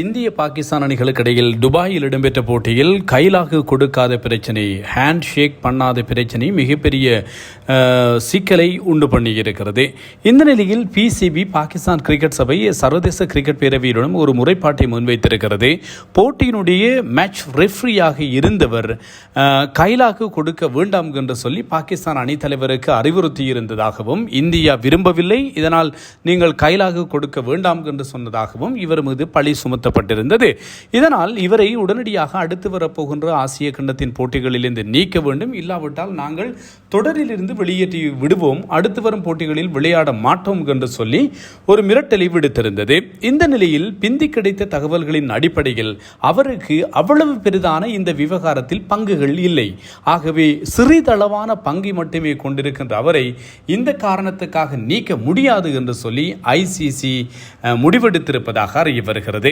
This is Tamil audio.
இந்திய பாகிஸ்தான் அணிகளுக்கு இடையில் துபாயில் இடம்பெற்ற போட்டியில் கைலாகு கொடுக்காத பிரச்சனை ஹேண்ட் ஷேக் பண்ணாத பிரச்சனை மிகப்பெரிய சிக்கலை உண்டு பண்ணியிருக்கிறது. இந்த நிலையில் பிசிபி பாகிஸ்தான் கிரிக்கெட் சபை சர்வதேச கிரிக்கெட் பேரவையிடம் ஒரு முறைப்பாட்டை முன்வைத்திருக்கிறது. போட்டியினுடைய மேட்ச் ரெஃப்ரியாக இருந்தவர் கைலாகு கொடுக்க வேண்டாம் என்று சொல்லி பாகிஸ்தான் அணித்தலைவருக்கு அறிவுறுத்தி இருந்ததாகவும் இந்தியா விரும்பவில்லை இதனால் நீங்கள் கைலாகு கொடுக்க வேண்டாம் என்று சொன்னதாகவும் இவர் மீது பழி வலியுறுத்தப்பட்டிருந்தது இதனால் இவரை உடனடியாக அடுத்து வரப்போகின்ற ஆசிய கண்டத்தின் போட்டிகளிலிருந்து நீக்க வேண்டும். இல்லாவிட்டால் நாங்கள் தொடரிலிருந்து வெளியேற்றி விடுவோம். அடுத்து வரும் போட்டிகளில் விளையாட மாட்டோம் என்று சொல்லி ஒரு மிரட்டலை விடுத்திருந்தது. இந்த நிலையில் பிந்தி கிடைத்த தகவல்களின் அடிப்படையில் அவருக்கு அவ்வளவு பெரிதான இந்த விவகாரத்தில் பங்குகள் இல்லை. ஆகவே சிறிதளவான பங்கை மட்டுமே கொண்டிருக்கின்ற அவரை இந்த காரணத்துக்காக நீக்க முடியாது என்று சொல்லி ஐசிசி முடிவெடுத்திருப்பதாக அறிய வருகிறது.